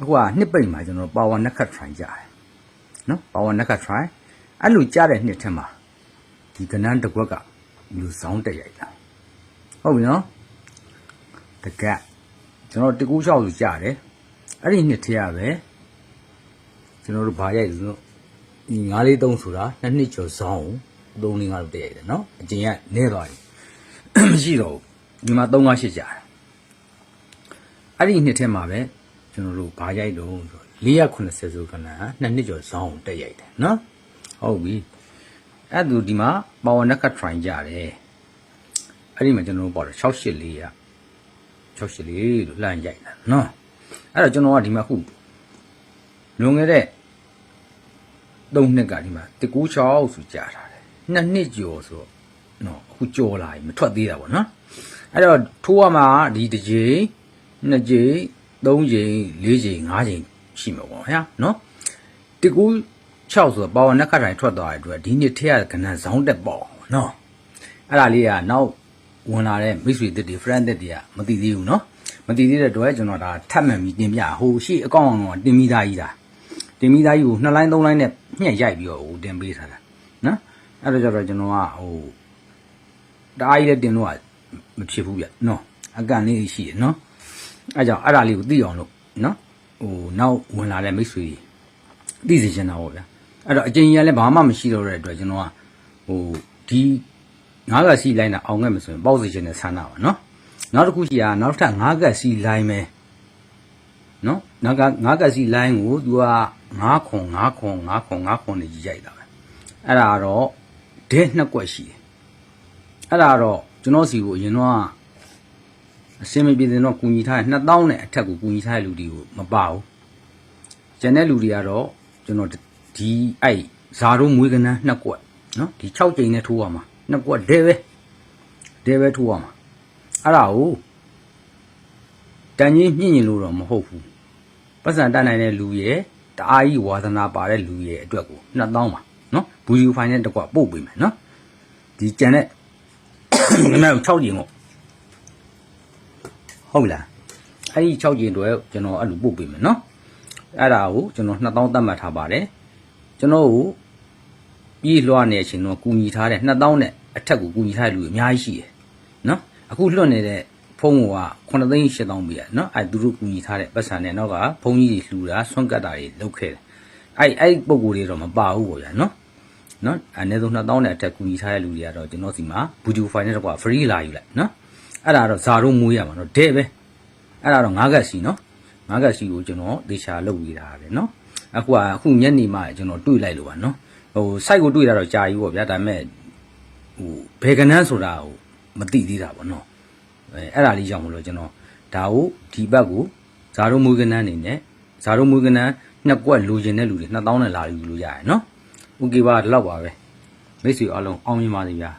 အခုကနှစ်ပိတ်မှာကျွန်တော်ပါဝါနက်ခတ် try ကြတယ်နော်ပါဝါနက်ခတ် try အဲ့လိုကြားတဲ့နှစ်ထက်မှာဒီကနန်းတစ်ကွက်ကလူဆောင်တက်ရိုက်တာဟုတ်ပြီနော်တကက်ကျွန်တော်တကူးလျှောက်လူကြားတယ်အဲ့ဒီနှစ်ထက်ရပဲကျွန်တော်တို့ဗာရိုက်လို့ဒီ943ဆိုတာနှစ်နှစ်ကျော်ဆောင်3 5လောက်တက်ရိုက်တယ်နော်အကျင်ကနဲသွားပြီမရှိတော့ဘူးဒီမှာ3 5 8ကြားတယ်အဲ့ဒီနှစ်ထဲမှာပဲ ကျွန်တော်တို့ဘာရိုက်တော့ဆို480ဆိုခဏနှစ်နှစ်ကျော်ဇောင်းတက်ရိုက်တယ်နော်ဟုတ်ပြီအဲ့ဒါဒီမှာပါဝါနက်က try ကြတယ်အဲ့ဒီမှာကျွန်တော်တို့ပေါ့တယ်684ရ684လို့လှမ်းရိုက်တာနော်အဲ့တော့ကျွန်တော်ကဒီမှာခုလွန်ခဲ့တဲ့3နှစ်ကဒီမှာ196ဆိုကြာထားတယ်နှစ်နှစ်ကျော်ဆိုတော့နော်အခုကြော်လာပြီမထွက်သေးတာပေါ့နော်အဲ့တော့ထိုးရမှာဒီတစ်ကြိမ်နှစ်ကြိမ် သုံးကြိမ်လေးကြိမ်ငါးကြိမ်ရှိမှာပေါ့ဗျာနော်တကူ6ဆိုတော့ပါဝါနက်ခတ်တိုင်းထွက်သွားတဲ့အတွက်ဒီနှစ်ထက်ကကနန်ဇောင်းတက်ပေါ့နော်အဲ့ဒါလေးကနောက်ဝင်လာတဲ့မိတ်ဆွေတစ်တွေ friend တစ်တွေကမသိသေးဘူးနော်မသိသေးတဲ့အတွက်ကျွန်တော်ဒါထပ်မှန်ပြီးတင်ပြဟိုရှိအကောင့်အောင်တော့တင်မိသားကြီးလားတင်မိသားကြီးကိုနှစ်လိုင်းသုံးလိုင်းနဲ့ညှက်ရိုက်ပြီးတော့ဟိုတင်ပေးထားတာနော်အဲ့ဒါကြတော့ကျွန်တော်ကဟိုတအားကြီးလည်းတင်လို့ကမဖြစ်ဘူးဗျနော်အကန်လေးရှိတယ်နော် အဲကြောင့်အဲ့ဒါလေးကိုသိအောင်လို့နော်ဟိုနောက်ဝင်လာတဲ့မိတ်ဆွေတွေသိစေချင်တာပေါ့ဗျာအဲ့တော့အကျဉ်းကြီးကလည်းဘာမှမရှိတော့တဲ့အတွက်ကျွန်တော်ကဟိုဒီငါးကစီလိုင်းတာအောင်ခဲ့မဆိုရင်ပေါ့စေချင်တဲ့ဆန္ဒပါနော်နောက်တစ်ခုရှိတာနောက်ထပ်ငါးကစီလိုင်းမယ်နော်ငါးကငါးကစီလိုင်းကို तू က9ခွန်9ခွန်9ခွန်9ခွန်နေကြီးရိုက်တာပဲအဲ့ဒါကတော့ဒဲနှစ်ကွက်ရှိတယ်အဲ့ဒါတော့ကျွန်တော်စီကိုအရင်တော့က အစင်မပြေတဲ့တော့ကူညီထားတဲ့2000နဲ့အထက်ကိုကူညီထားတဲ့လူတွေကိုမပါဘူးကျန်တဲ့လူတွေကတော့ကျွန်တော်ဒီအဲ့ဇာတို့မွေးကနန်းနှစ်ကွက်နော်ဒီ6ကြိမ်နဲ့ထိုးရမှာနှစ်ကွက်ဒဲပဲဒဲပဲထိုးရမှာအဲ့ဒါကိုတန်ကြီးမြင့်ရင်လို့တော့မဟုတ်ဘူးပတ်စံတတ်နိုင်တဲ့လူရဲ့တအားကြီးဝါသနာပါတဲ့လူရဲ့အတွက်ကို2000ပါနော်ဘူဒီဖိုင်နဲ့တကွက်ပို့ပေးမယ်နော်ဒီကျန်တဲ့ငါ6ကြိမ်ကို ဟုတ်လားအဲ့ဒီ6ကျင်တွေကျွန်တော်အဲ့လိုပို့ပေးမယ်နော်အဲ့ဒါကိုကျွန်တော်2000သတ်မှတ်ထားပါတယ်ကျွန်တော်ကိုပြေးလွှားနေတဲ့အချိန်တော့ကူညီထားတဲ့2000နဲ့အထက်ကိုကူညီထားတဲ့လူအများကြီးရှိတယ်နော်အခုလွှတ်နေတဲ့ဖုန်းက9သိန်း8000ပြည့်ရနော်အဲ့သူတို့ကူညီထားတဲ့ပတ်စံနဲ့နောက်ကဖုန်းကြီးတွေလှူတာဆွန့်ကတ်တာတွေလုပ်ခဲ့တယ်အဲ့အဲ့ပုံကိုယ်တွေတော့မပါဘူးပေါ့ဗျာနော်နော်အနည်းဆုံး2000နဲ့အထက်ကူညီထားတဲ့လူတွေကတော့ကျွန်တော်စီမှာဘူဂျူဖိုင်နဲ့တော့ free လာယူလိုက်နော် အဲ့ဒါတော့ဇာတို့မွေးရမှာနော်တဲ့ပဲအဲ့ဒါတော့ငါးကက်စီနော်ငါးကက်စီကိုကျွန်တော်ဒေချာလုပ်ပြီးတာပဲနော်အခုကအခုညနေမှကျွန်တော်တွေ့လိုက်လို့ပါနော်ဟို site ကိုတွေ့တာတော့ကြာပြီပေါ့ဗျာဒါပေမဲ့ဟိုဘယ်ကနန်းဆိုတာဟိုမသိသေးတာပေါ့နော်အဲအဲ့ဒါလေးကြောင့်မလို့ကျွန်တော်ဒါကိုဒီဘက်ကိုဇာတို့မွေးကနန်းအနေနဲ့ဇာတို့မွေးကနန်းနှစ်ကွက်လိုချင်တဲ့လူတွေ2000နဲ့လာယူလို့ရတယ်နော်โอเคပါဒီလောက်ပါပဲမိတ်ဆွေအားလုံးအောင်မြင်ပါစေဗျာ